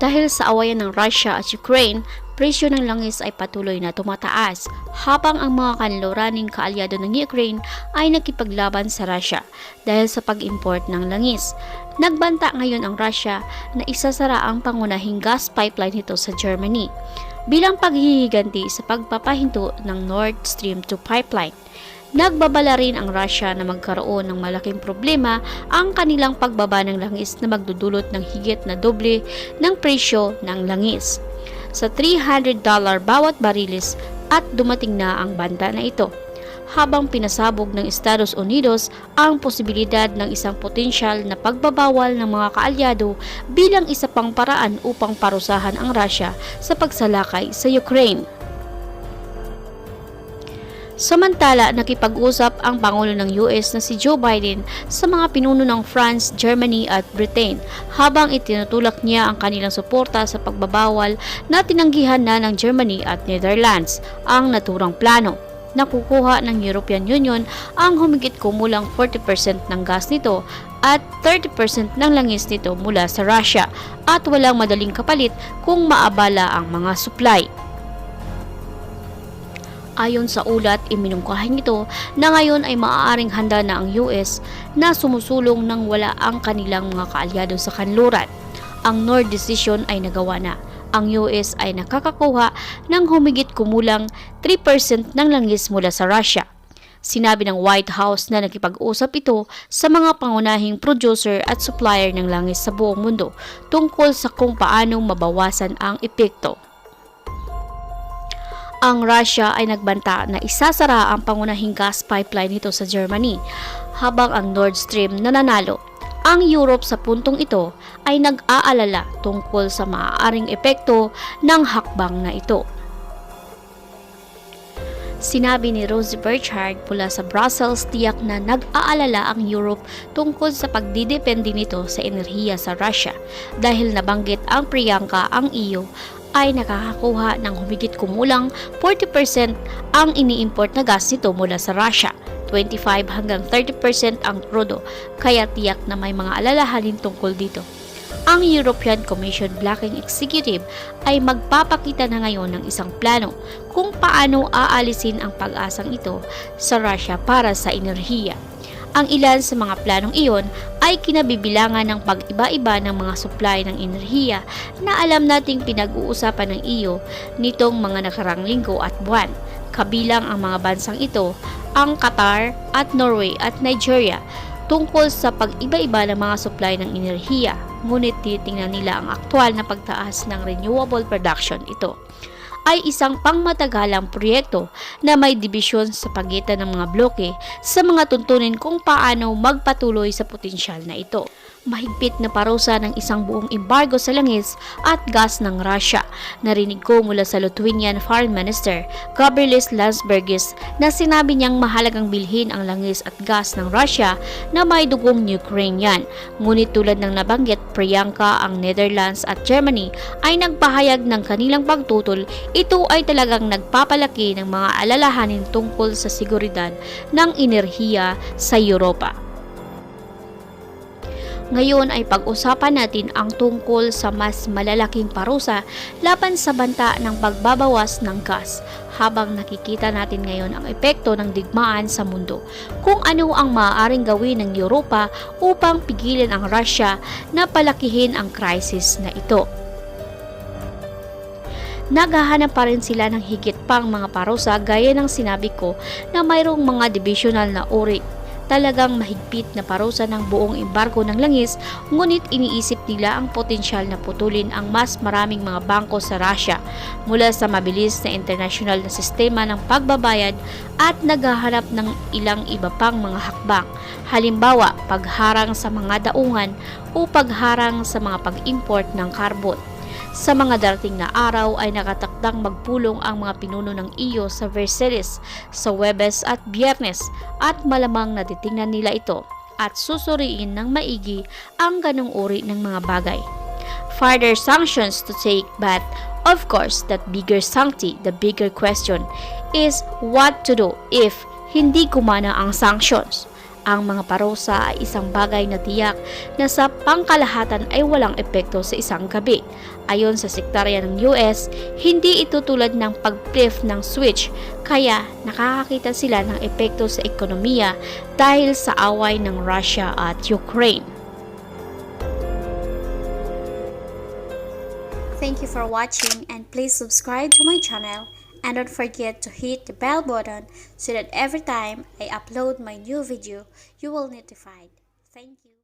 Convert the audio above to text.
Dahil sa awayan ng Russia at Ukraine, presyo ng langis ay patuloy na tumataas, habang ang mga kanluraning kaalyado ng Ukraine ay nakipaglaban sa Russia dahil sa pag-import ng langis. Nagbanta ngayon ang Russia na isasara ang pangunahing gas pipeline nito sa Germany bilang paghihiganti sa pagpapahinto ng Nord Stream 2 pipeline. Nagbabala rin ang Russia na magkaroon ng malaking problema ang kanilang pagbaba ng langis na magdudulot ng higit na doble ng presyo ng langis. Sa $300 bawat barilis at dumating na ang banta na ito habang pinasabog ng Estados Unidos ang posibilidad ng isang potensyal na pagbabawal ng mga kaalyado bilang isa pang paraan upang parusahan ang Russia sa pagsalakay sa Ukraine. Samantala, nakipag-usap ang Pangulo ng US na si Joe Biden sa mga pinuno ng France, Germany at Britain habang itinutulak niya ang kanilang suporta sa pagbabawal na tinanggihan na ng Germany at Netherlands ang naturang plano. Nakukuha ng European Union ang humigit kumulang 40% ng gas nito at 30% ng langis nito mula sa Russia at walang madaling kapalit kung maabala ang mga supply. Ayon sa ulat, iminungkahan nito na ngayon ay maaaring handa na ang US na sumusulong nang wala ang kanilang mga kaalyado sa kanluran. Ang Nord decision ay nagawa na. Ang US ay nakakakuha ng humigit kumulang 3% ng langis mula sa Russia. Sinabi ng White House na nakipag-usap ito sa mga pangunahing producer at supplier ng langis sa buong mundo tungkol sa kung paano mabawasan ang epekto ang Russia ay nagbanta na isasara ang pangunahing gas pipeline nito sa Germany, habang ang Nord Stream nananalo. Ang Europe sa puntong ito ay nag-aalala tungkol sa maaaring epekto ng hakbang na ito. Sinabi ni Rosie Burchard mula sa Brussels tiyak na nag-aalala ang Europe tungkol sa pagdidepende nito sa enerhiya sa Russia dahil nabanggit ang Priyanka ang EU ay nakakakuha ng humigit kumulang 40% ang ini-import na gas nito mula sa Russia. 25 hanggang 30% ang krudo, kaya tiyak na may mga alalahanin tungkol dito. Ang European Commission Blocking Executive ay magpapakita na ngayon ng isang plano kung paano aalisin ang pag-asang ito sa Russia para sa enerhiya. Ang ilan sa mga planong iyon ay kinabibilangan ng pag-iba-iba ng mga supply ng enerhiya na alam nating pinag-uusapan ng iyo nitong mga nakarang linggo at buwan. Kabilang ang mga bansang ito, ang Qatar at Norway at Nigeria tungkol sa pag-iba-iba ng mga supply ng enerhiya, ngunit titingnan nila ang aktwal na pagtaas ng renewable production ito ay isang pangmatagalang proyekto na may dibisyon sa pagitan ng mga bloke sa mga tuntunin kung paano magpatuloy sa potensyal na ito mahigpit na parusa ng isang buong embargo sa langis at gas ng Russia. Narinig ko mula sa Lithuanian Foreign Minister Gabrielis Landsbergis na sinabi niyang mahalagang bilhin ang langis at gas ng Russia na may dugong Ukrainian. Ngunit tulad ng nabanggit, Priyanka, ang Netherlands at Germany ay nagpahayag ng kanilang pagtutol. Ito ay talagang nagpapalaki ng mga alalahanin tungkol sa seguridad ng enerhiya sa Europa. Ngayon ay pag-usapan natin ang tungkol sa mas malalaking parusa laban sa banta ng pagbabawas ng gas habang nakikita natin ngayon ang epekto ng digmaan sa mundo. Kung ano ang maaaring gawin ng Europa upang pigilan ang Russia na palakihin ang crisis na ito. Naghahanap pa rin sila ng higit pang mga parusa gaya ng sinabi ko na mayroong mga divisional na uri talagang mahigpit na parusa ng buong embargo ng langis ngunit iniisip nila ang potensyal na putulin ang mas maraming mga bangko sa Russia mula sa mabilis na international na sistema ng pagbabayad at naghahanap ng ilang iba pang mga hakbang. Halimbawa, pagharang sa mga daungan o pagharang sa mga pag-import ng carbon. Sa mga darating na araw ay nakatakdang magpulong ang mga pinuno ng iyo sa Versailles sa Webes at Biyernes at malamang natitingnan nila ito at susuriin ng maigi ang ganong uri ng mga bagay. Further sanctions to take but of course that bigger sanctity, the bigger question is what to do if hindi gumana ang sanctions. Ang mga parusa ay isang bagay na tiyak na sa pangkalahatan ay walang epekto sa isang gabi. Ayon sa sektarya ng US, hindi ito tulad ng pag-flip ng switch kaya nakakakita sila ng epekto sa ekonomiya dahil sa away ng Russia at Ukraine. Thank you for watching and please subscribe to my channel and don't forget to hit the bell button so that every time I upload my new video, you will be notified. Thank you.